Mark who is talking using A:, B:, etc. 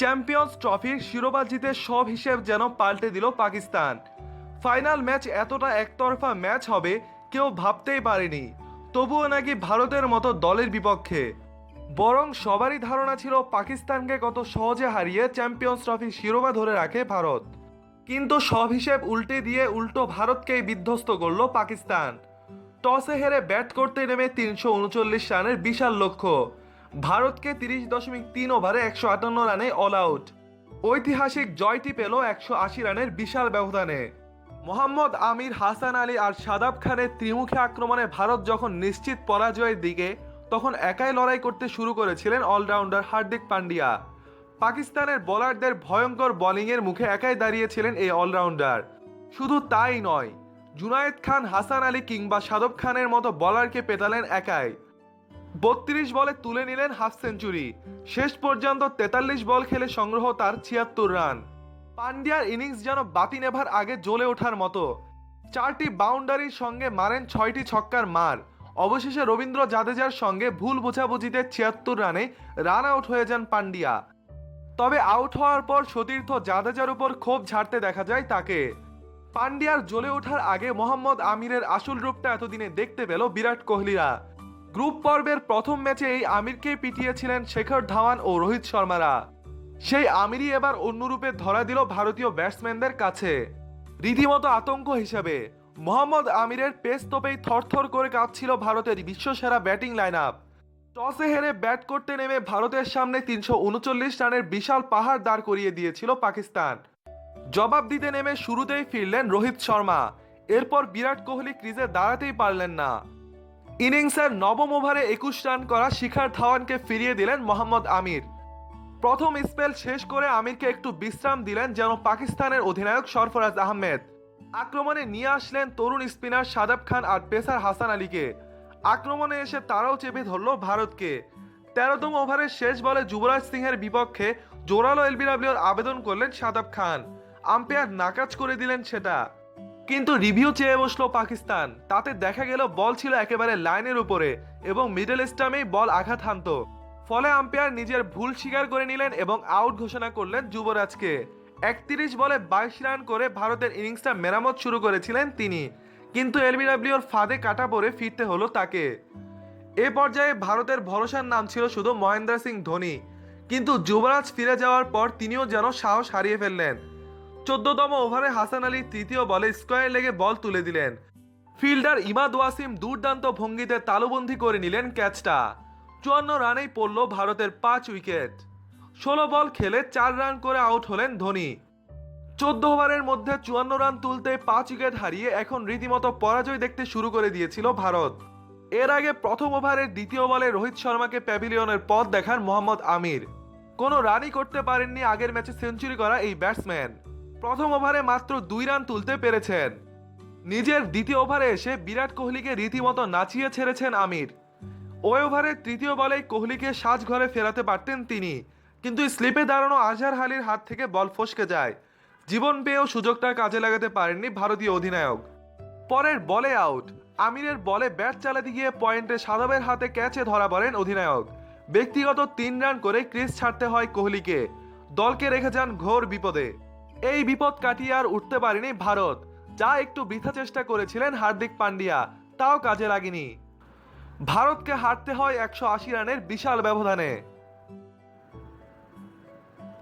A: Champions ট্রফির শিরোপা জিতে সব হিসেব যেন পাল্টে দিল পাকিস্তান। ফাইনাল ম্যাচ এতটা একতরফা ম্যাচ হবে কেউ ভাবতেই পারেনি। তবুও নাকি ভারতের মতো দলের বিপক্ষে। বরং সবারই ধারণা ছিল পাকিস্তানকে কত সহজে হারিয়ে চ্যাম্পিয়ন্স ট্রফি শিরোপা ধরে রাখে ভারত। কিন্তু সব হিসেব উল্টে দিয়ে উল্টো ভারতকেই বিধ্বস্ত করল পাকিস্তান। টসে হেরে ব্যাট করতে নেমে তিনশো উনচল্লিশ রানের বিশাল লক্ষ্য। ভারতকে তিরিশ দশমিক তিন ওভারে একশো আটান্ন রানে অল আউট ঐতিহাসিক জয়টি পেল একশো আশি রানের বিশাল ব্যবধানে। মোহাম্মদ আমির, হাসান আলী আর সাদাব খানের ত্রিমুখী আক্রমণে ভারত যখন নিশ্চিত পরাজয়ের দিকে, তখন একাই লড়াই করতে শুরু করেছিলেন অলরাউন্ডার হার্দিক পান্ডিয়া। পাকিস্তানের বোলারদের ভয়ঙ্কর বোলিংয়ের মুখে একাই দাঁড়িয়েছিলেন এই অলরাউন্ডার শুধু তাই নয়, জুনায়েদ খান, হাসান আলী কিংবা সাদব খানের মতো বলারকে পেটালেন একাই। বত্রিশ বলে তুলে নিলেন হাফ সেঞ্চুরি। শেষ পর্যন্ত তেতাল্লিশ বল খেলে সংগ্রহ তার ছিয়াত্তর রান। পান্ডিয়ার ইনিংস যেন বাতি নেভার আগে জ্বলে ওঠার মতো। চারটি বাউন্ডারির সঙ্গে মারেন ছয়টি ছক্কার মার। অবশেষে রবীন্দ্র জাদেজার সঙ্গে ভুল বোঝাবুঝিতে ছিয়াত্তর রানে রান আউট হয়ে যান পান্ডিয়া তবে আউট হওয়ার পর সতীর্থ জাদেজার উপর ক্ষোভ ঝাড়তে দেখা যায় তাকে। পান্ডিয়ার জ্বলে ওঠার আগে মোহাম্মদ আমিরের আসল রূপটা এতদিনে দেখতে পেল বিরাট কোহলিরা। গ্রুপ পর্বের প্রথম ম্যাচে এই আমিরকে পিটিয়েছিলেন শেখর ধাওয়ান ও রোহিত শর্মারা। সেই আমিরই এবার অন্য রূপে ধরা দিল ভারতীয় ব্যাটসম্যানদের কাছে। রীতিমতো আতঙ্ক হিসেবে মোহাম্মদ আমিরের পেস তোপেই থরথর করে কাঁপছিল ভারতের বিশ্বসেরা ব্যাটিং লাইন আপ টসে হেরে ব্যাট করতে নেমে ভারতের সামনে তিনশো উনচল্লিশ রানের বিশাল পাহাড় দাঁড় করিয়ে দিয়েছিল পাকিস্তান। জবাব দিতে নেমে শুরুতেই ফিরলেন রোহিত শর্মা। এরপর বিরাট কোহলি ক্রিজে দাঁড়াতেই পারলেন না। ইনিংসের নবম ওভারে একুশ রান করা শিখার ধাওয়ানকে ফিরিয়ে দিলেন মোহাম্মদ আমির। প্রথম স্পেল শেষ করে আমিরকে একটু বিশ্রাম দিলেন যেন পাকিস্তানের অধিনায়ক সরফরাজ আহমেদ। আক্রমণে নিয়ে আসলেন তরুণ স্পিনার সাদাব খান আর পেসার হাসান আলীকে। আক্রমণে এসে তারাও চেপে ধরল ভারতকে। তেরোতম ওভারের শেষ বলে যুবরাজ সিংহের বিপক্ষে জোরালো এলবিডব্লিউর আবেদন করলেন সাদাব খান। আম্পায়ার নাকাজ করে দিলেন সেটা। কিন্তু রিভিউ চেয়ে বসল পাকিস্তান। তাতে দেখা গেল বল ছিল একেবারে লাইনের উপরে এবং মিডল স্টামেই বল আঘাত হানত। ফলে আম্পায়ার নিজের ভুল স্বীকার করে নিলেন এবং আউট ঘোষণা করলেন যুবরাজকে। একত্রিশ বলে বাইশ রান করে ভারতের ইনিংসটা মেরামত শুরু করেছিলেন তিনি। কিন্তু এলবিডব্লিউর ফাঁদে কাটা পড়ে ফিরতে হলো তাকে। এ পর্যায়ে ভারতের ভরসার নাম ছিল শুধু মহেন্দ্র সিং ধোনি। কিন্তু যুবরাজ ফিরে যাওয়ার পর তিনিও যেন সাহস হারিয়ে ফেললেন। চোদ্দতম ওভারে হাসান আলী তৃতীয় বলে স্কোয়ার লেগে বল তুলে দিলেন। ফিল্ডার ইমাদ ওয়াসিম দুর্দান্ত ভঙ্গিতে তালুবন্দি করে নিলেন ক্যাচটা। চুয়ান্ন রানেই পড়ল ভারতের পাঁচ উইকেট। ষোলো বল খেলে চার রান করে আউট হলেন ধোনি। চোদ্দ ওভারের মধ্যে চুয়ান্ন রান তুলতে পাঁচ উইকেট হারিয়ে এখন রীতিমতো পরাজয় দেখতে শুরু করে দিয়েছিল ভারত। এর আগে প্রথম ওভারের দ্বিতীয় বলে রোহিত শর্মাকে প্যাভিলিয়নের পথ দেখান মোহাম্মদ আমির। কোনো রানই করতে পারেননি আগের ম্যাচে সেঞ্চুরি করা এই ব্যাটসম্যান। প্রথম ওভারে মাত্র দুই রান তুলতে পেরেছেন। নিজের দ্বিতীয় ওভারে এসে বিরাট কোহলিকে রীতিমতো নাচিয়ে ছেড়েছেন আমির। ওই ওভারের তৃতীয় বলেই কোহলিকে সাজ ঘরে ফেরাতে পারতেন তিনি। কিন্তু স্লিপে দাঁড়ানো আজহার হালির হাত থেকে বল ফসকে যায়। জীবন পেয়েও সুযোগটা কাজে লাগাতে পারেননি ভারতীয় অধিনায়ক। পরের বলে আউট। আমিরের বলে ব্যাট চালাতে গিয়ে পয়েন্টে সাদাবের হাতে ক্যাচে ধরা পড়েন অধিনায়ক। ব্যক্তিগত তিন রান করে ক্রিজ ছাড়তে হয় কোহলিকে। দলকে রেখে যান ঘোর বিপদে। এই বিপদ কাটিয়ে আর উঠতে পারেনি ভারত। যা একটু বৃথা চেষ্টা করেছিলেন হার্দিক পান্ডিয়া, তাও কাজে লাগেনি। ভারতকে হারতে হয় একশো আশি রানের বিশাল ব্যবধানে।